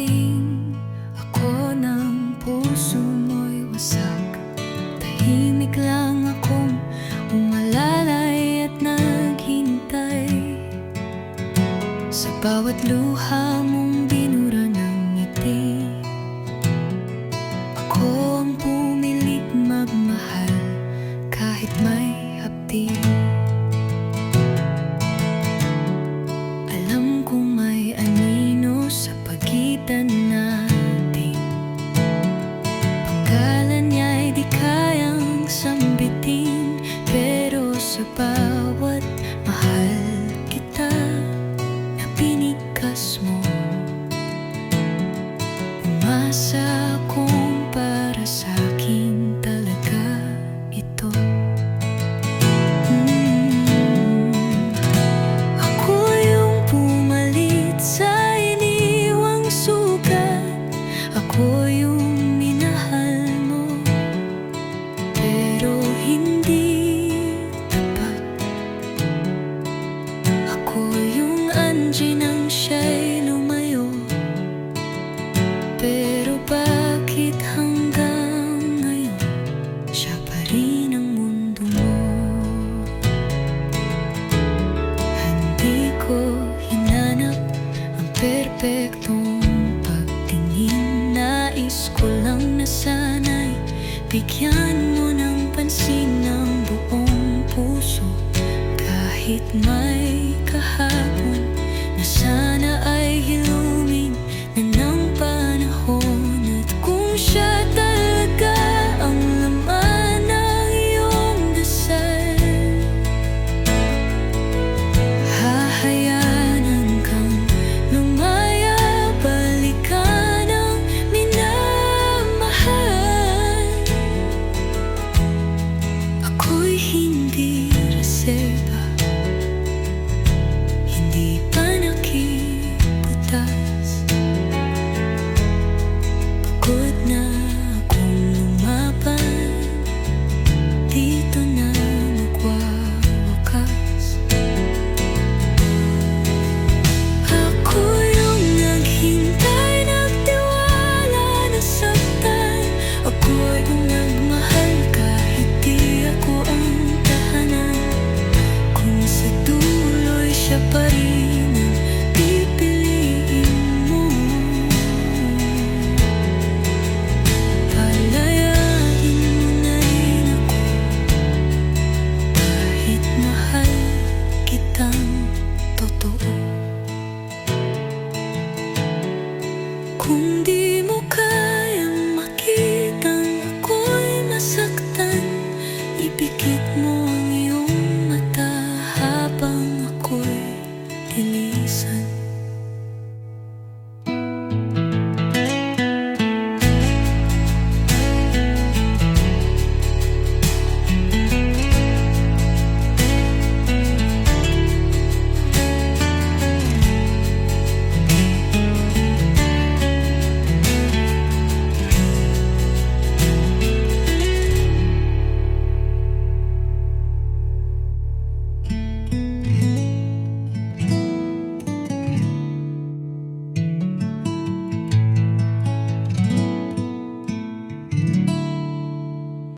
Dumating ako ng puso mo'y wasak. Tahimik lang akong umalalay at naghintay Sa bawat luha mong perpektong pagtingin. Nais ko lang na sana'y Bigyan mo ng pansin ng buong puso. Kahit may kahapon na sana dito na